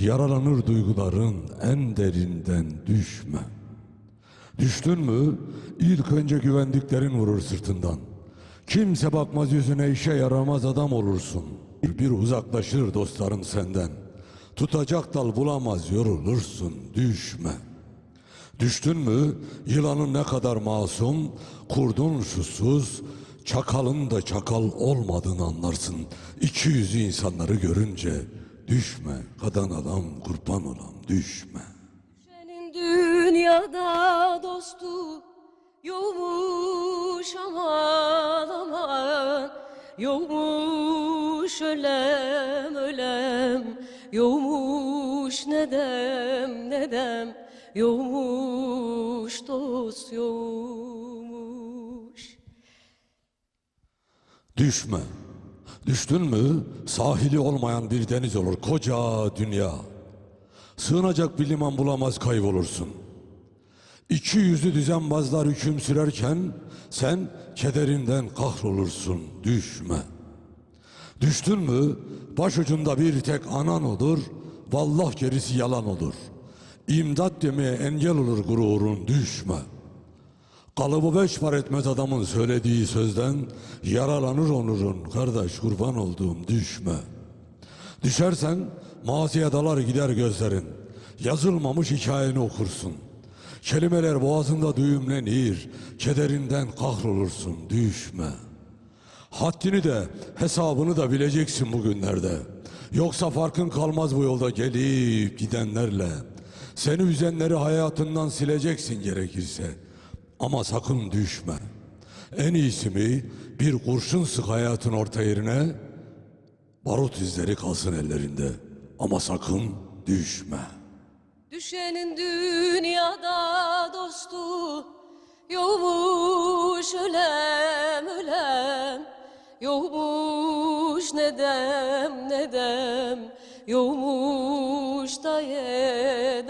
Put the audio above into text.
yaralanır duyguların en derinden düşme. Düştün mü ilk önce güvendiklerin vurur sırtından. Kimse bakmaz yüzüne işe yaramaz adam olursun. Bir uzaklaşır dostların senden. Tutacak dal bulamaz yorulursun düşme. Düştün mü yılanın ne kadar masum, kurdun susuz, çakalın da çakal olmadığını anlarsın. İki yüzlü insanları görünce düşme, kadan adam kurban olam düşme. Senin dünyada dostu yokmuş aman aman Yokmuş ölem ölem Yokmuş nedem nedem Yokmuş dost yokmuş Düşme. Düştün mü sahili olmayan bir deniz olur koca dünya. Sığınacak bir liman bulamaz kaybolursun. İki yüzlü düzenbazlar hüküm sürerken sen kederinden kahrolursun düşme. Düştün mü başucunda bir tek anan olur, vallah gerisi yalan olur. İmdat demeye engel olur gururun düşme. Kalıbı beş par etmez adamın söylediği sözden yaralanır onurun kardeş kurban olduğum düşme. Düşersen maziye dalar gider gözlerin. Yazılmamış hikayeni okursun. Kelimeler boğazında düğümlenir. Kederinden kahrolursun düşme. Haddini de hesabını da bileceksin bugünlerde. Yoksa farkın kalmaz bu yolda gelip gidenlerle. Seni üzenleri hayatından sileceksin gerekirse. Ama sakın düşme. En iyisi mi bir kurşun sık hayatın orta yerine barut izleri kalsın ellerinde. Ama sakın düşme. Düşenin dünyada dostu Yokmuş ölem ölem Yokmuş nedem nedem Yokmuş daye daye